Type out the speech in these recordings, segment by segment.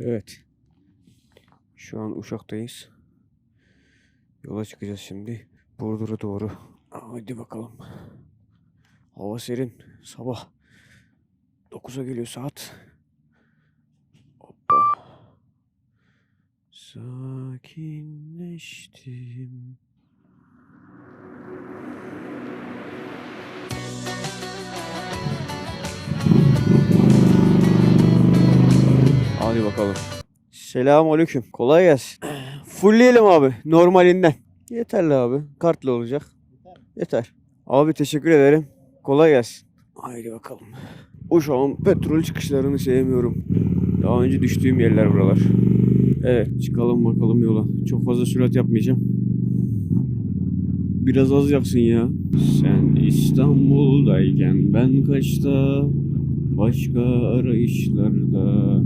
Evet. Şu an Uşak'tayız. Yola çıkacağız şimdi. Burdur'a doğru. Hadi bakalım. Hava serin. Sabah 9'a geliyor saat. Hoppa. Sakinleştim. Hadi bakalım. Selamun aleyküm. Kolay gelsin. Fullleyelim abi. Normalinden. Yeterli abi. Kartlı olacak. Yeter. Abi teşekkür ederim. Kolay gelsin. Haydi bakalım. Uşağın petrol çıkışlarını sevmiyorum. Daha önce düştüğüm yerler buralar. Evet çıkalım bakalım yola. Çok fazla sürat yapmayacağım. Biraz az yapsın ya. Sen İstanbul'dayken ben kaçta Başka arayışlarda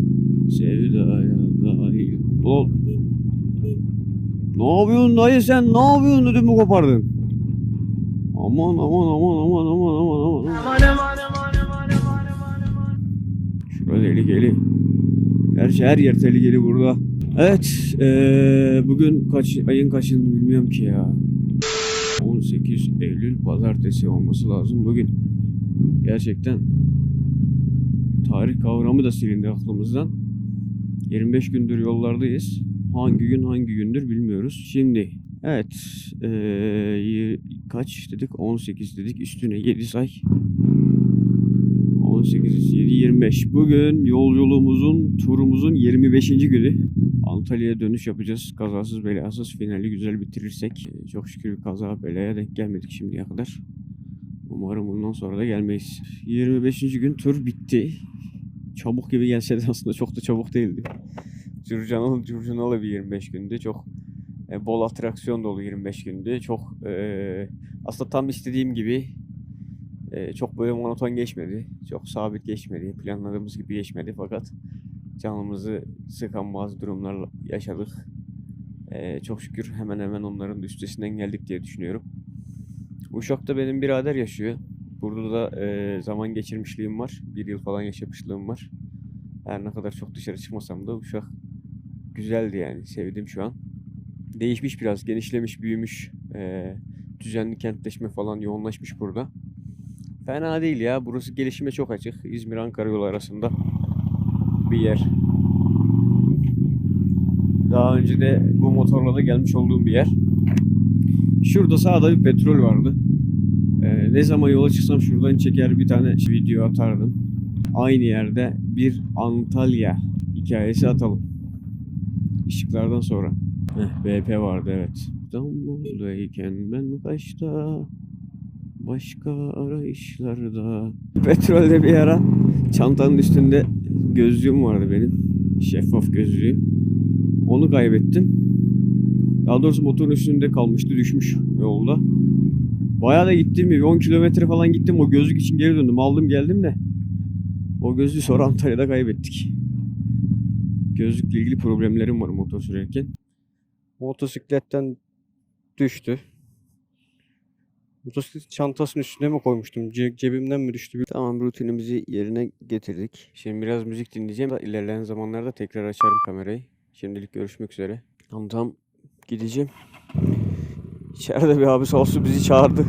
Sevdaya dahil Ulan Ne yapıyorsun dayı sen ne yapıyorsun ödümü kopardın Aman aman aman aman aman aman aman Şurada tehlikeli Gerçi her yer tehlikeli burada Evet eee, bugün kaç ayın kaçını bilmiyorum ki ya 18 Eylül pazartesi olması lazım bugün. Gerçekten tarih kavramı da silindi aklımızdan. 25 gündür yollardayız. Hangi gün hangi gündür bilmiyoruz. Şimdi evet eee, y- kaç dedik 18 dedik üstüne 7 say. 18 7 25. Bugün yolculuğumuzun turumuzun 25. günü. Antalya'ya dönüş yapacağız. Kazasız belasız finali güzel bitirirsek. Ee, Çok şükür bir kaza belaya denk gelmedik şimdiye kadar. Umarım bundan sonra da gelmeyiz. 25. gün tur bitti. Çabuk gibi gelse de aslında çok da çabuk değildi. Curcanalı curcanalı bir 25 gündü. Çok e, bol atraksiyon dolu 25 gündü. Çok e, aslında tam istediğim gibi e, çok böyle monoton geçmedi. Çok sabit geçmedi. Planladığımız gibi geçmedi fakat canımızı sıkan bazı durumlar yaşadık. Ee, çok şükür hemen hemen onların üstesinden geldik diye düşünüyorum. Uşak'ta benim birader yaşıyor. Burada da e, zaman geçirmişliğim var. Bir yıl falan yaşamışlığım var. Her ne kadar çok dışarı çıkmasam da Uşak güzeldi yani. Sevdim şu an. Değişmiş biraz. Genişlemiş, büyümüş. Ee, düzenli kentleşme falan yoğunlaşmış burada. Fena değil ya. Burası gelişime çok açık. İzmir-Ankara yolu arasında bir yer. Daha önce de bu motorla da gelmiş olduğum bir yer. Şurada sağda bir petrol vardı. Ee, ne zaman yola çıksam şuradan çeker bir tane video atardım. Aynı yerde bir Antalya hikayesi atalım. Işıklardan sonra. Heh, BP vardı evet. İstanbul'dayken ben kaçta başka arayışlarda. Petrolde bir ara çantanın üstünde gözlüğüm vardı benim. Şeffaf gözlüğüm. Onu kaybettim. Daha doğrusu motorun üstünde kalmıştı düşmüş yolda. Bayağı da gittim bir 10 kilometre falan gittim o gözlük için geri döndüm. Aldım geldim de o gözlüğü sonra Antalya'da kaybettik. Gözlükle ilgili problemlerim var motor sürerken. Motosikletten düştü. Motosiklet çantasının üstüne mi koymuştum? Ce- cebimden mi düştü? Tamam rutinimizi yerine getirdik. Şimdi biraz müzik dinleyeceğim. İlerleyen zamanlarda tekrar açarım kamerayı. Şimdilik görüşmek üzere. Tamam tamam gideceğim. İçeride bir abi sağ olsun bizi çağırdı.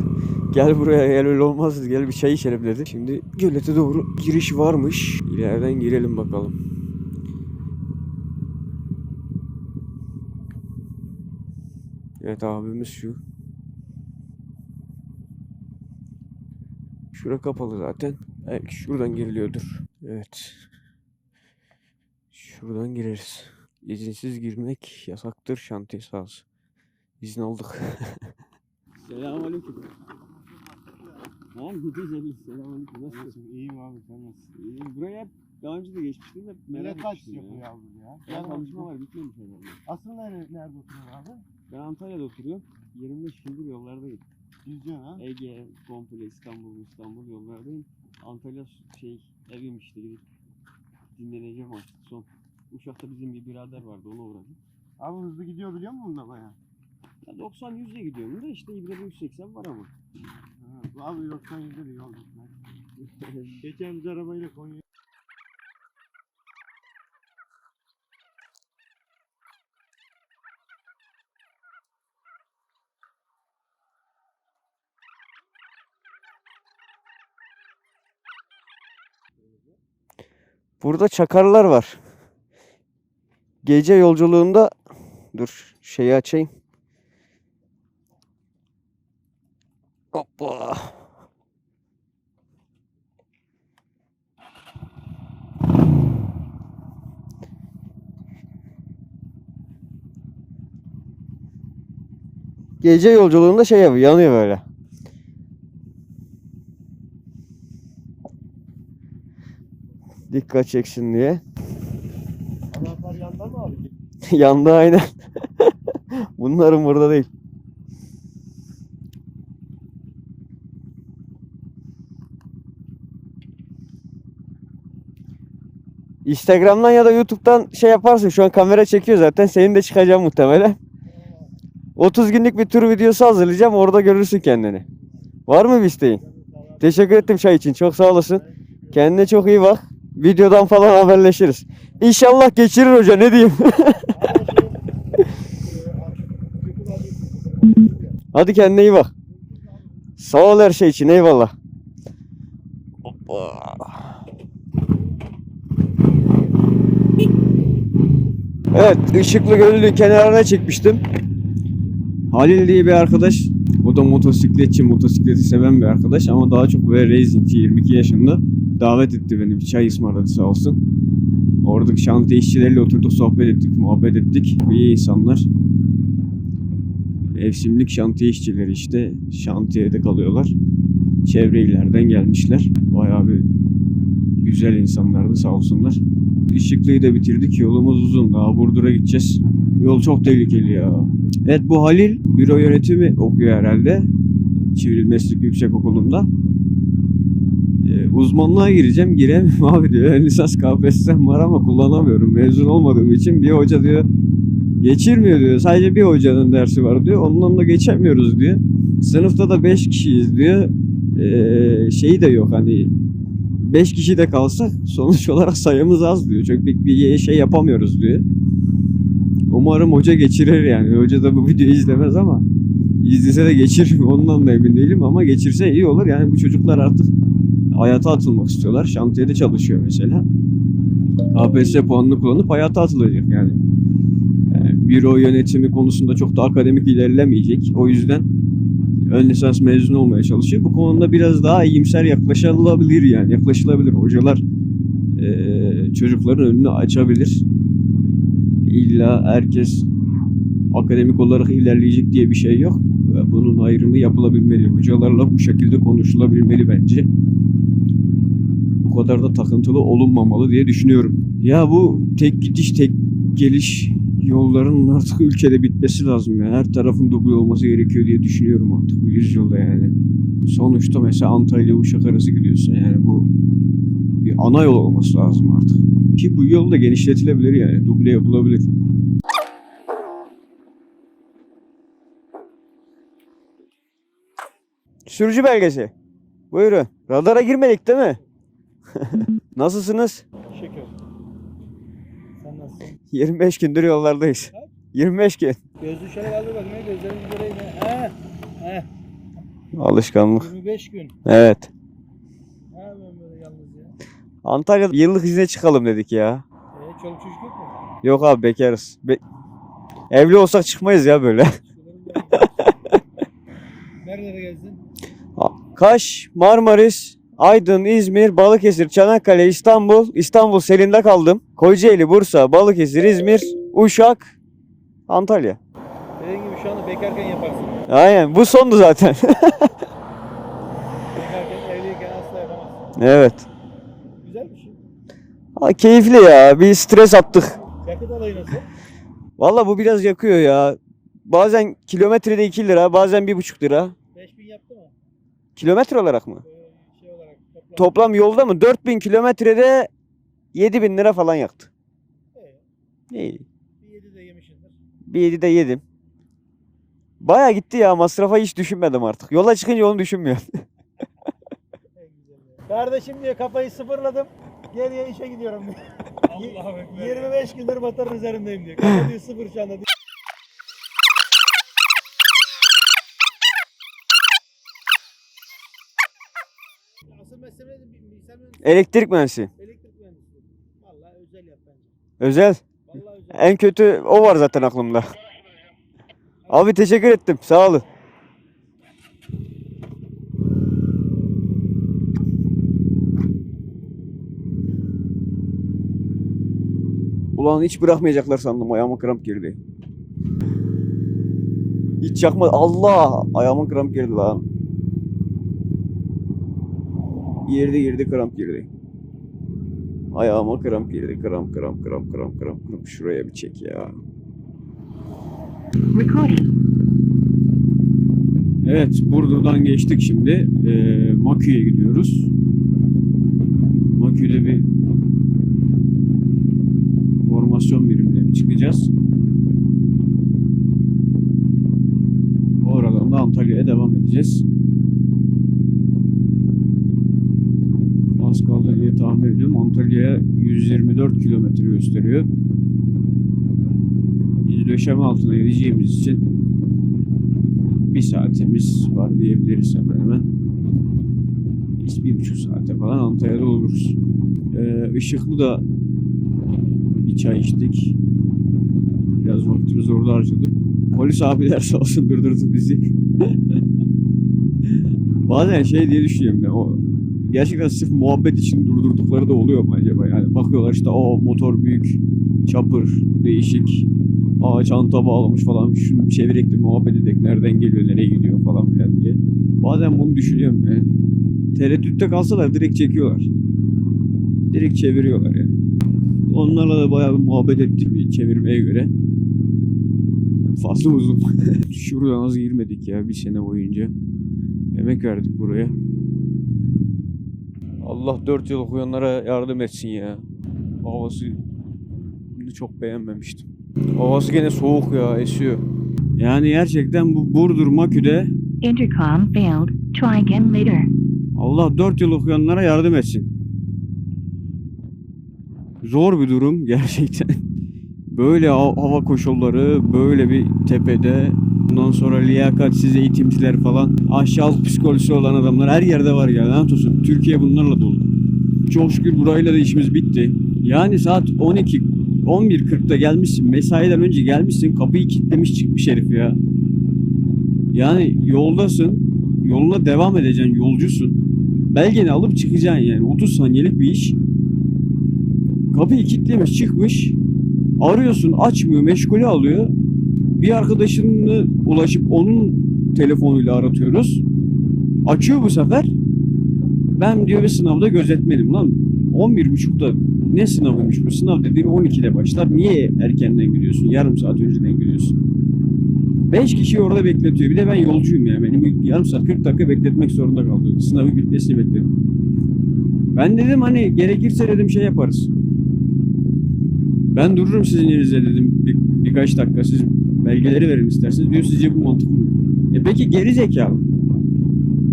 Gel buraya gel öyle olmaz gel bir çay içelim dedi. Şimdi gölete doğru giriş varmış. İleriden girelim bakalım. Evet abimiz şu. Şura kapalı zaten. Belki şuradan giriliyordur. Evet. Şuradan gireriz. İzinsiz girmek yasaktır şantiye sahası. İzin aldık. Selamünaleyküm. Tamam gidiyoruz. Selamünaleyküm. Nasılsın? İyiyim abi sen nasılsın? İyi. Buraya daha önce de geçmiştim de merak Millet kaç etmiştim yapıyor ya. yavrum ya? Ya tanışma var bitmemiş herhalde. Aslında nerede, nerede oturuyorsun abi? Ben Antalya'da oturuyorum. 25 yıldır yollardayım. Yüzüyorsun ha? Ege, komple İstanbul, İstanbul yollardayım. Antalya şey evim işte gidip dinleneceğim artık son. Uşak'ta bizim bir birader vardı ona uğradım. Abi hızlı gidiyor biliyor musun bunda baya? Ya 90 100'e gidiyorum da işte İbrahim 180 var ama. Ha, abi 90 yüzde de yol gitmez. Geçen biz arabayla Konya Burada çakarlar var. Gece yolculuğunda dur şeyi açayım. Hoppa. Gece yolculuğunda şey yapıyor, yanıyor böyle. Dikkat çeksin diye. Anahtar yandan mı abi? Yandı aynen. Bunların burada değil. Instagram'dan ya da YouTube'dan şey yaparsın. Şu an kamera çekiyor zaten. Senin de çıkacağım muhtemelen. 30 günlük bir tur videosu hazırlayacağım. Orada görürsün kendini. Var mı bir isteğin? Teşekkür ettim çay için. Çok sağ olasın. Kendine çok iyi bak. Videodan falan haberleşiriz. İnşallah geçirir hoca ne diyeyim. Hadi kendine iyi bak. Sağ ol her şey için eyvallah. Hoppa. Evet, Işıklı Gölü kenarına çekmiştim. Halil diye bir arkadaş. O da motosikletçi, motosikleti seven bir arkadaş ama daha çok böyle racingçi 22 yaşında. Davet etti beni, bir çay ısmarladı sağ olsun. Oradaki şantiye işçileriyle oturduk, sohbet ettik, muhabbet ettik. İyi insanlar. Evsimlik şantiye işçileri işte şantiyede kalıyorlar. Çevre illerden gelmişler. Bayağı bir güzel insanlardı sağ olsunlar. Işıklıyı da bitirdik. Yolumuz uzun. Daha Burdur'a gideceğiz. Yol çok tehlikeli ya. Evet bu Halil büro yönetimi okuyor herhalde. Çivril Meslek Yüksekokulu'nda. Ee, uzmanlığa gireceğim. Giremem abi diyor. Ön lisans KPSS'm var ama kullanamıyorum. Mezun olmadığım için bir hoca diyor Geçirmiyor diyor. Sadece bir hocanın dersi var diyor. Ondan da geçemiyoruz diyor. Sınıfta da 5 kişiyiz diyor. Ee, şeyi de yok hani 5 kişi de kalsak sonuç olarak sayımız az diyor. Çok büyük bir şey yapamıyoruz diyor. Umarım hoca geçirir yani. Hoca da bu videoyu izlemez ama izlese de geçirir mi ondan da emin değilim ama geçirse iyi olur. Yani bu çocuklar artık hayata atılmak istiyorlar. Şantiyede çalışıyor mesela. KPSS puanını kullanıp hayata atılacak yani büro yönetimi konusunda çok da akademik ilerlemeyecek. O yüzden ön lisans mezunu olmaya çalışıyor. Bu konuda biraz daha iyimser yaklaşılabilir yani. Yaklaşılabilir. Hocalar eee, çocukların önünü açabilir. İlla herkes akademik olarak ilerleyecek diye bir şey yok. Bunun ayrımı yapılabilmeli. Hocalarla bu şekilde konuşulabilmeli bence. Bu kadar da takıntılı olunmamalı diye düşünüyorum. Ya bu tek gidiş tek geliş yolların artık ülkede bitmesi lazım ya. Her tarafın dublo olması gerekiyor diye düşünüyorum artık bu yüzyılda yani. Sonuçta mesela Antalya Uşak arası gidiyorsun yani bu bir ana yol olması lazım artık. Ki bu yol da genişletilebilir yani. Duble yapılabilir. Sürücü belgesi. Buyurun. Radara girmedik değil mi? Nasılsınız? Şükür. Sen nasılsın? 25 gündür yollardayız. 25 gün. Gözlü şöyle kaldır bakayım. Gözlerimi göreyim. He. He. Alışkanlık. 25 gün. Evet. Ha ben böyle yalnız ya. Antalya'da yıllık izne çıkalım dedik ya. E, çoluk çocuk yok mu? Yok abi bekarız. Be- Evli olsak çıkmayız ya böyle. Nerelere gezdin? Kaş, Marmaris, Aydın, İzmir, Balıkesir, Çanakkale, İstanbul. İstanbul Selin'de kaldım. Kocaeli, Bursa, Balıkesir, İzmir, Uşak, Antalya. Dediğin gibi şu anda bekarken yaparsın. Aynen bu sondu zaten. Bekarken evliyken asla yapamazsın. evet. Güzel bir şey. Ha, keyifli ya. Bir stres attık. Yakıt alayı nasıl? Valla bu biraz yakıyor ya. Bazen kilometrede 2 lira, bazen 1,5 lira. 5000 yaptı mı? Kilometre olarak mı? Olarak toplam. Yolda mı? 4000 kilometrede 7000 lira falan yaktı. Ee, İyi. bir 7 de yemişsindir. Bir yedi de yedim. Baya gitti ya. Masrafa hiç düşünmedim artık. Yola çıkınca onu düşünmüyorum. Kardeşim diye kafayı sıfırladım. Geriye işe gidiyorum diyor. Allah'a ekber. 25 gündür motorun üzerindeyim diyor. Kafa diyor sıfır şu anda. Asıl mesele de bilgisayar mühendisliği, Elektrik mühendisi. elektrik mühendisliği. özel yap bence. Özel. Vallahi özel. En kötü o var zaten aklımda. Abi teşekkür ettim. Sağ olun. Ulan hiç bırakmayacaklar sandım. Ayağıma kramp girdi. Hiç yakma. Allah! Ayağıma kramp girdi lan. Girdi girdi kramp girdi. Ayağıma kramp girdi. Kramp kramp kramp kramp kramp kramp. Şuraya bir çek ya. Recording. Evet, buradan geçtik şimdi. Ee, Makü'ye gidiyoruz. Makü'de bir diye tahmin ediyorum. Antalya'ya 124 kilometre gösteriyor. Biz altına gideceğimiz için bir saatimiz var diyebiliriz hemen hemen. Biz bir buçuk saate falan Antalya'da oluruz. Ee, Işıklı da bir çay içtik. Biraz vaktimizi orada harcadık. Polis abiler sağ olsun durdurdu bizi. Bazen şey diye düşünüyorum ya o gerçekten sırf muhabbet için durdurdukları da oluyor mu acaba? Yani bakıyorlar işte o motor büyük, çapır, değişik, aa çanta bağlamış falan şunu çevirek de muhabbet edek nereden geliyor nereye gidiyor falan filan diye. Bazen bunu düşünüyorum yani. Tereddütte kalsalar direkt çekiyorlar. Direkt çeviriyorlar yani. Onlarla da bayağı bir muhabbet ettik bir çevirmeye göre. Fazla uzun. Şuradan az girmedik ya bir sene boyunca. Emek verdik buraya. Allah dört yıl okuyanlara yardım etsin ya. Havası çok beğenmemiştim. Havası gene soğuk ya esiyor. Yani gerçekten bu Burdur Makü'de Intercom failed. Try again later. Allah dört yıl okuyanlara yardım etsin. Zor bir durum gerçekten. Böyle ha- hava koşulları, böyle bir tepede, bundan sonra liyakatsiz eğitimciler falan, aşağılık psikolojisi olan adamlar her yerde var ya. Lanet olsun. Türkiye bunlarla dolu. Çok şükür burayla da işimiz bitti. Yani saat 12, 11.40'da gelmişsin, mesaiden önce gelmişsin, kapıyı kilitlemiş çıkmış herif ya. Yani yoldasın, yoluna devam edeceksin, yolcusun. Belgeni alıp çıkacaksın yani. 30 saniyelik bir iş. Kapıyı kilitlemiş çıkmış. Arıyorsun açmıyor meşgule alıyor. Bir arkadaşını ulaşıp onun telefonuyla aratıyoruz. Açıyor bu sefer. Ben diyor bir sınavda gözetmedim lan. 11.30'da ne sınavıymış bu? Sınav dediğin 12'de başlar. Niye erkenden gidiyorsun? Yarım saat önceden gidiyorsun. 5 kişi orada bekletiyor. Bir de ben yolcuyum ya. Benim yarım saat 40 dakika bekletmek zorunda kaldım. Sınavı bitmesini bekledim. Ben dedim hani gerekirse dedim şey yaparız. Ben dururum sizin yerinizde dedim bir, birkaç dakika siz belgeleri verin isterseniz. Diyor sizce bu mantıklı? E peki geri zekalı.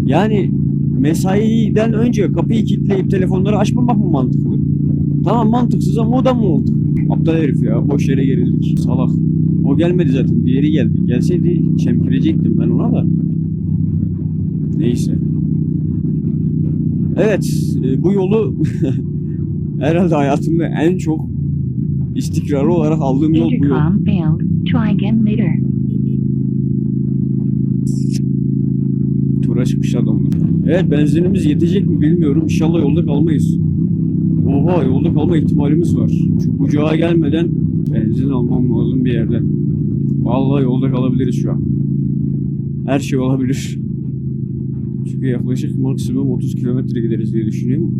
Yani mesaiden önce kapıyı kilitleyip telefonları açmamak mı mantıklı? Tamam mantıksız ama o da mı mantıklı? Aptal herif ya. Boş yere gerildik. Salak. O gelmedi zaten. Diğeri geldi. Gelseydi çemkirecektim ben ona da. Neyse. Evet. e, bu yolu herhalde hayatımda en çok istikrarlı olarak aldığım yol bu yol. Try again later. Tura çıkmış adamlar. Evet benzinimiz yetecek mi bilmiyorum. İnşallah yolda kalmayız. Oha yolda kalma ihtimalimiz var. Şu bucağa gelmeden benzin almam lazım bir yerden. Vallahi yolda kalabiliriz şu an. Her şey olabilir. Çünkü yaklaşık maksimum 30 kilometre gideriz diye düşünüyorum.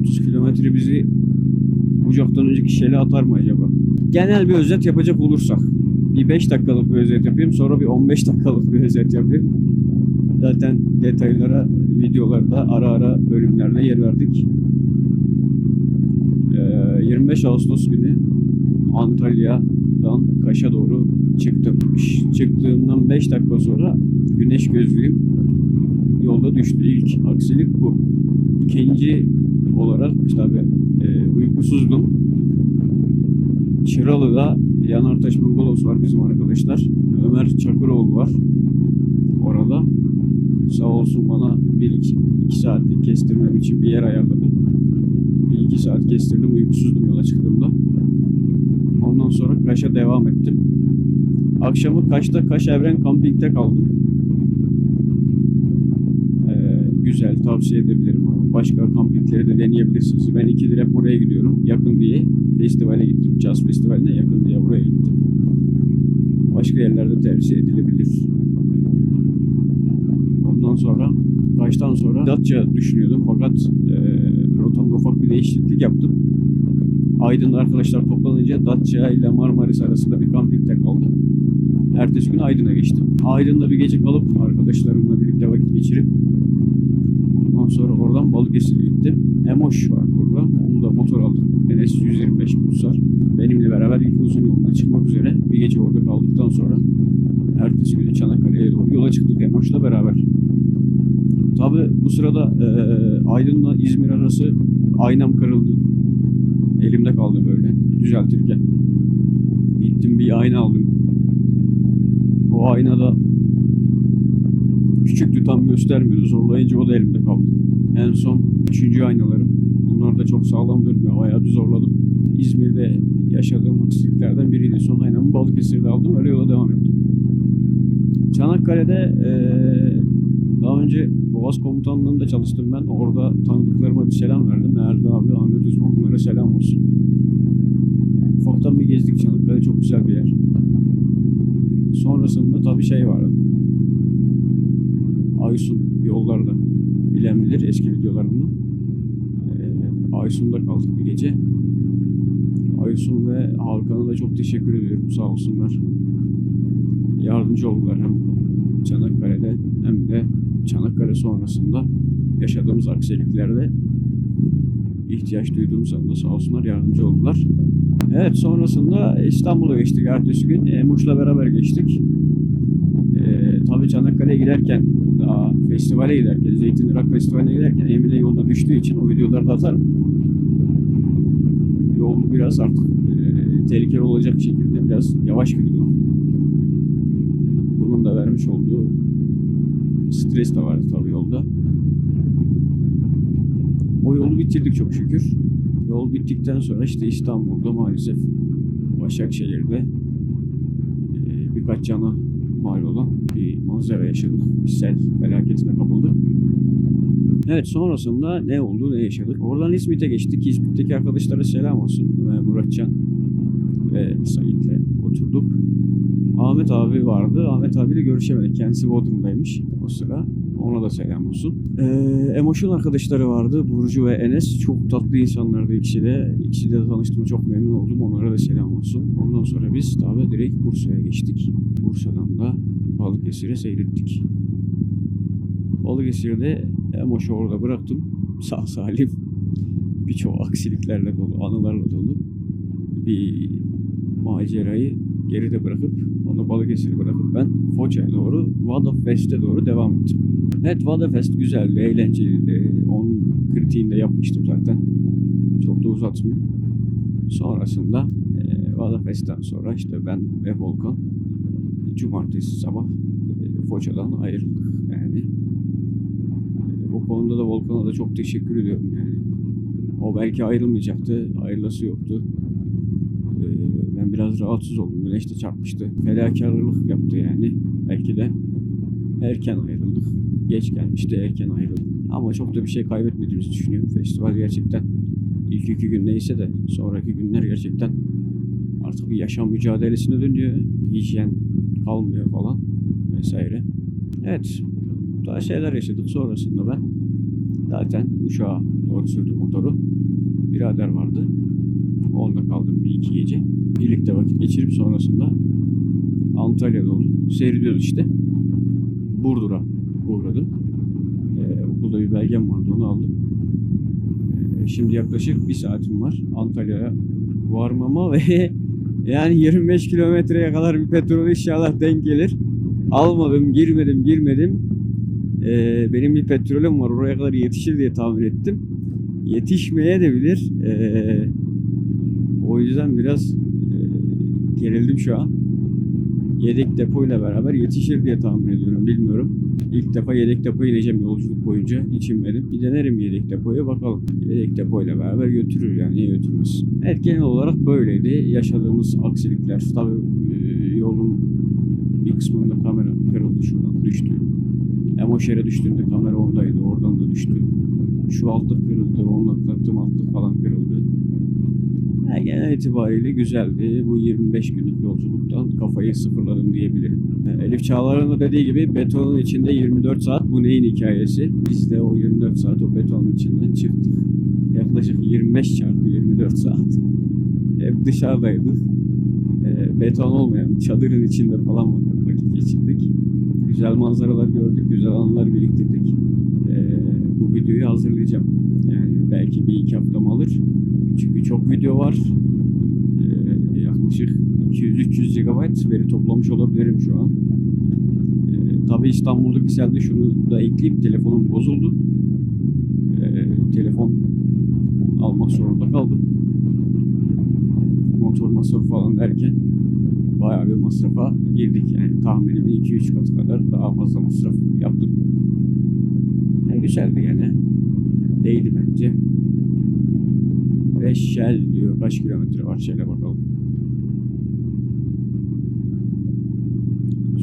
30 kilometre bizi bucaktan önceki şele atar mı acaba? Genel bir özet yapacak olursak. Bir 5 dakikalık bir özet yapayım. Sonra bir 15 dakikalık bir özet yapayım. Zaten detaylara videolarda ara ara bölümlerde yer verdik. Ee, 25 Ağustos günü Antalya'dan Kaş'a doğru çıktım. Çıktığımdan 5 dakika sonra güneş gözlüğüm yolda düştü. İlk aksilik bu. İkinci olarak tabi e, uykusuzdum. Çıralı'da Yanartaş Bungalovs var bizim arkadaşlar. Ömer Çakıroğlu var orada. Sağ olsun bana bir iki, iki saatlik kestirmem için bir yer ayarladı. Bir iki saat kestirdim. Uykusuzdum yola çıktığımda. Ondan sonra Kaş'a devam ettim. Akşamı Kaş'ta Kaş Evren Camping'de kaldım. Güzel tavsiye edebilirim. Başka kampingleri de deneyebilirsiniz. Ben ikidir hep oraya gidiyorum. Yakın diye festivale gittim. Jazz Festivali'ne yakın diye buraya gittim. Başka yerlerde tercih edilebilir. Ondan sonra Kaş'tan sonra Datça düşünüyordum fakat e, rotamda ufak bir değişiklik yaptım. Aydın'da arkadaşlar toplanınca Datça ile Marmaris arasında bir kampingde kaldı. Ertesi gün Aydın'a geçtim. Aydın'da bir gece kalıp arkadaşlarımla birlikte vakit geçirip ondan sonra oradan Balıkesir'e gittim. Emoş var burada. Onu da motor aldım. NS 125 Pulsar. Benimle beraber ilk uzun yoluna çıkmak üzere bir gece orada kaldıktan sonra ertesi günü Çanakkale'ye doğru yola çıktık Emoş'la beraber. Tabi bu sırada eee Aydın'la İzmir arası aynam kırıldı. Elimde kaldı böyle düzeltirken. Gittim bir ayna aldım. O aynada küçüktü tam göstermiyordu. Zorlayınca o da elimde kaldı. En son üçüncü aynalarım. Bunlar da çok sağlam durmuyor. Bayağı bir zorladım. İzmir'de yaşadığım aksiliklerden biriydi. Son aynamı Balıkesir'de aldım. Öyle yola devam ettim. Çanakkale'de eee, daha önce Boğaz Komutanlığı'nda çalıştım ben. Orada tanıdıklarıma bir selam verdim. Erdi abi, Ahmet Uzman bunlara selam olsun. Ufaktan bir gezdik Çanakkale. Çok güzel bir yer. Sonrasında tabii şey vardı. Aysun yollarda bilen bilir eski videolarımda. Ee, Aysun'da kaldık bir gece. Aysun ve Hakan'a da çok teşekkür ediyorum sağ olsunlar. Yardımcı oldular hem Çanakkale'de hem de Çanakkale sonrasında yaşadığımız aksiliklerde ihtiyaç duyduğumuz anda sağ olsunlar yardımcı oldular. Evet sonrasında İstanbul'a geçtik ertesi gün. E, Muş'la beraber geçtik. E, tabii Çanakkale'ye giderken daha festivale giderken Zeytinli Rock Festivali'ne giderken Emine yolda düştüğü için o videoları da atarım. Yol biraz artık e, tehlikeli olacak şekilde biraz yavaş gidiyor. Bunun da vermiş olduğu stres de vardı tabii yolda. O yolu bitirdik çok şükür. Yol bittikten sonra işte İstanbul'da maalesef Başakşehir'de e, birkaç cana mal olan bir manzara yaşadık. Sel felaketine kapıldık. Evet sonrasında ne oldu ne yaşadık? Oradan İzmit'e geçtik. İzmit'teki arkadaşlara selam olsun. Ve Muratcan ve Sait'le oturduk. Ahmet abi vardı. Ahmet abiyle görüşemedik. Kendisi Bodrum'daymış o sıra. Ona da selam olsun. Ee, Emoş'un arkadaşları vardı. Burcu ve Enes. Çok tatlı insanlardı ikisi de. İkisi de tanıştığıma çok memnun oldum. Onlara da selam olsun. Ondan sonra biz tabi direkt Bursa'ya geçtik. Bursa'dan da Balıkesir'e seyrettik. Balıkesir'de Emoş'u orada bıraktım. Sağ salim. Birçok aksiliklerle dolu, anılarla dolu bir macerayı geride bırakıp onu Balıkesir'e bırakıp ben Foça'ya doğru Vada Fest'e doğru devam ettim. Evet Vada Fest güzeldi, eğlenceliydi. Onun kritiğini yapmıştım zaten. Çok da uzatmayayım. Sonrasında e, Vada Fest'ten sonra işte ben ve Volkan cumartesi sabah e, Foça'dan ayrıldık yani. E, bu konuda da Volkan'a da çok teşekkür ediyorum yani. O belki ayrılmayacaktı, ayrılası yoktu. Ee, ben biraz rahatsız oldum. Güneş de çarpmıştı. Fedakarlık yaptı yani. Belki de erken ayrıldık. Geç gelmişti erken ayrıldık. Ama çok da bir şey kaybetmediğimizi düşünüyorum. Festival gerçekten ilk iki gün neyse de sonraki günler gerçekten artık bir yaşam mücadelesine dönüyor. Hijyen kalmıyor falan vesaire. Evet. Bu tarz şeyler yaşadık. Sonrasında ben zaten uşağa doğru sürdüm motoru. Birader vardı. Onunla kaldım bir iki gece. Birlikte vakit geçirip sonrasında Antalya'da oldum. Seyrediyoruz işte. Burdur'a uğradım. Ee, okulda bir belgem vardı onu aldım. Ee, şimdi yaklaşık bir saatim var. Antalya'ya varmama ve yani 25 kilometreye kadar bir petrol inşallah denk gelir. Almadım, girmedim, girmedim. Ee, benim bir petrolüm var. Oraya kadar yetişir diye tahmin ettim. Yetişmeye de bilir. Ee, o yüzden biraz e, gerildim şu an. yedek depoyla beraber yetişir diye tahmin ediyorum. Bilmiyorum. İlk defa yedek depoya ineceğim yolculuk boyunca. Hiç inmedim. Bir denerim yedek depoya bakalım. Yedek depoyla beraber götürür yani. Niye götürmez? Evet genel olarak böyleydi. Yaşadığımız aksilikler. Tabii e, yolun bir kısmında kamera kırıldı şuradan düştü. Emoşehir'e düştüğünde kamera ondaydı. Oradan da düştü. Şu altlık kırıldı. Onun taktığım altlık falan kırıldı. Ya genel itibariyle güzeldi. Bu 25 günlük yolculuktan kafayı sıfırladım diyebilirim. Elif Çağlar'ın da dediği gibi betonun içinde 24 saat bu neyin hikayesi? Biz de o 24 saat o betonun içinden çıktık. Yaklaşık 25 çarpı 24 saat. Hep dışarıdaydık. E, beton olmayan çadırın içinde falan vakit geçirdik. Güzel manzaralar gördük, güzel anılar biriktirdik. E, bu videoyu hazırlayacağım. Yani belki bir iki haftam alır. Çünkü çok video var. Ee, yaklaşık 200-300 GB veri toplamış olabilirim şu an. Ee, tabii İstanbul'daki selde şunu da ekleyip telefonum bozuldu. Ee, telefon almak zorunda masrafı falan derken bayağı bir masrafa girdik yani tahminimin 2-3 katı kadar daha fazla masraf yaptık. Ne güzeldi gene. Değdi bence. Ve Shell diyor. Kaç kilometre var Shell'e bakalım.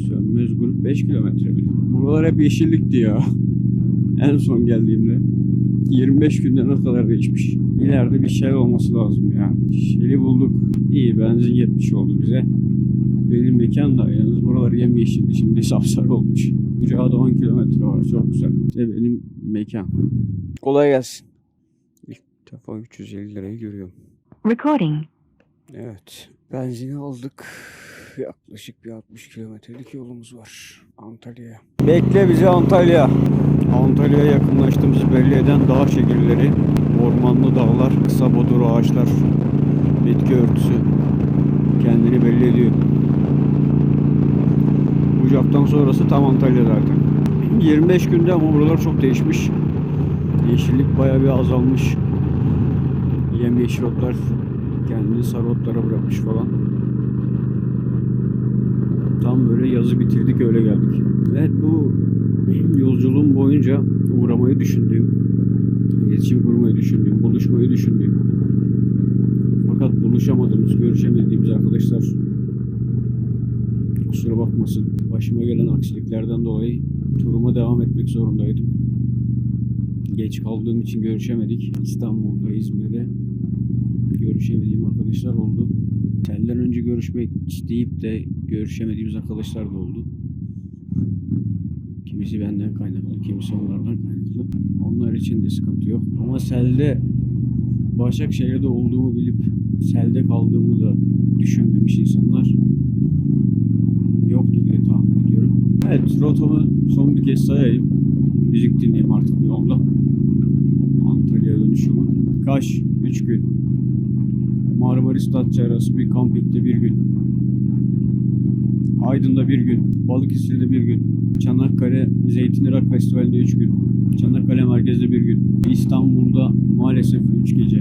Sönmez grup 5 kilometre mi? Buralar hep yeşillikti ya. En son geldiğimde. 25 günde ne kadar değişmiş. İleride bir Shell olması lazım ya. Shell'i bulduk. İyi benzin yetmiş oldu bize. Benim mekan da yalnız buralar yemyeşildi. Şimdi sapsarı olmuş. Bucağda 10 kilometre var. Çok güzel. İşte benim mekan. Kolay gelsin. İlk defa 350 lirayı görüyorum. Recording. Evet. Benzini aldık. Yaklaşık bir 60 kilometrelik yolumuz var. Antalya'ya. Bekle bizi Antalya. Antalya'ya yakınlaştığımızı belli eden dağ şekilleri, ormanlı dağlar, kısa bodur ağaçlar, bitki örtüsü kendini belli ediyor. Bucaktan sonrası tam Antalya zaten. 25 günde ama buralar çok değişmiş. Yeşillik bayağı bir azalmış. Yemyeşil otlar kendini sarı otlara bırakmış falan. Tam böyle yazı bitirdik öyle geldik. Evet bu yolculuğum boyunca uğramayı düşündüğüm, iletişim kurmayı düşündüğüm, buluşmayı düşündüğüm fakat buluşamadığımız, görüşemediğimiz arkadaşlar kusura bakmasın. Başıma gelen aksiliklerden dolayı turuma devam etmek zorundaydım. Geç kaldığım için görüşemedik. İstanbul'da, İzmir'de görüşemediğim arkadaşlar oldu. Telden önce görüşmek isteyip de görüşemediğimiz arkadaşlar da oldu. Kimisi benden kaynaklı, kimisi onlardan kaynaklı. Onlar için de sıkıntı yok. Ama selde Başakşehir'de olduğumu bilip selde kaldığımı da düşünmemiş insanlar yoktu diye tahmin ediyorum. Evet, rotamı son bir kez sayayım. Müzik dinleyeyim artık yolda. Antalya dönüşümü. Kaş 3 gün. Marmaris Datça arası bir kampikte bir gün. Aydın'da bir gün. Balıkesir'de bir gün. Çanakkale Zeytinli Festivali'nde 3 gün. Çanakkale merkezde bir gün. İstanbul'da maalesef 3 gece.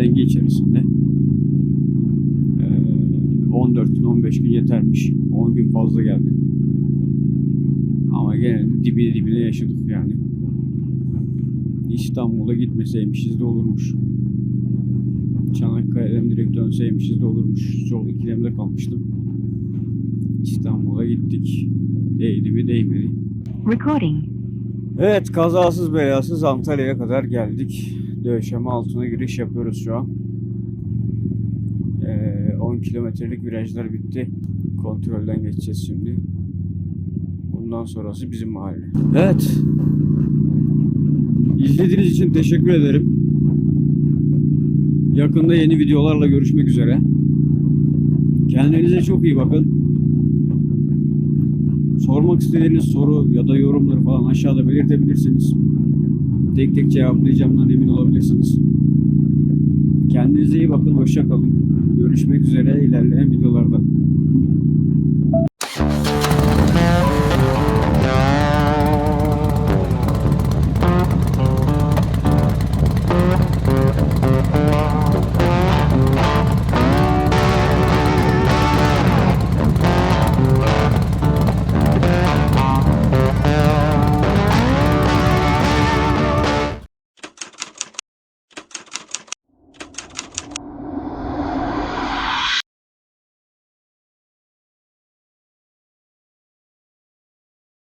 Denge içerisinde. Eee, 14 gün 15 gün yetermiş. 10 gün fazla geldi. Ama gene dibine dibine yaşadık yani. İstanbul'a gitmeseymişiz de olurmuş. Çanakkale'den direkt dönseymişiz de olurmuş. Çok ikilemde kalmıştım. İstanbul'a gittik. Değdi mi değmedi. Recording. Evet kazasız belasız Antalya'ya kadar geldik. Döşeme altına giriş yapıyoruz şu an. 10 kilometrelik virajlar bitti. Kontrolden geçeceğiz şimdi. Bundan sonrası bizim mahalle. Evet. İzlediğiniz için teşekkür ederim. Yakında yeni videolarla görüşmek üzere. Kendinize çok iyi bakın. Sormak istediğiniz soru ya da yorumları falan aşağıda belirtebilirsiniz. Tek tek cevaplayacağımdan emin olabilirsiniz. Kendinize iyi bakın, hoşça kalın. Görüşmek üzere ilerleyen videolarda.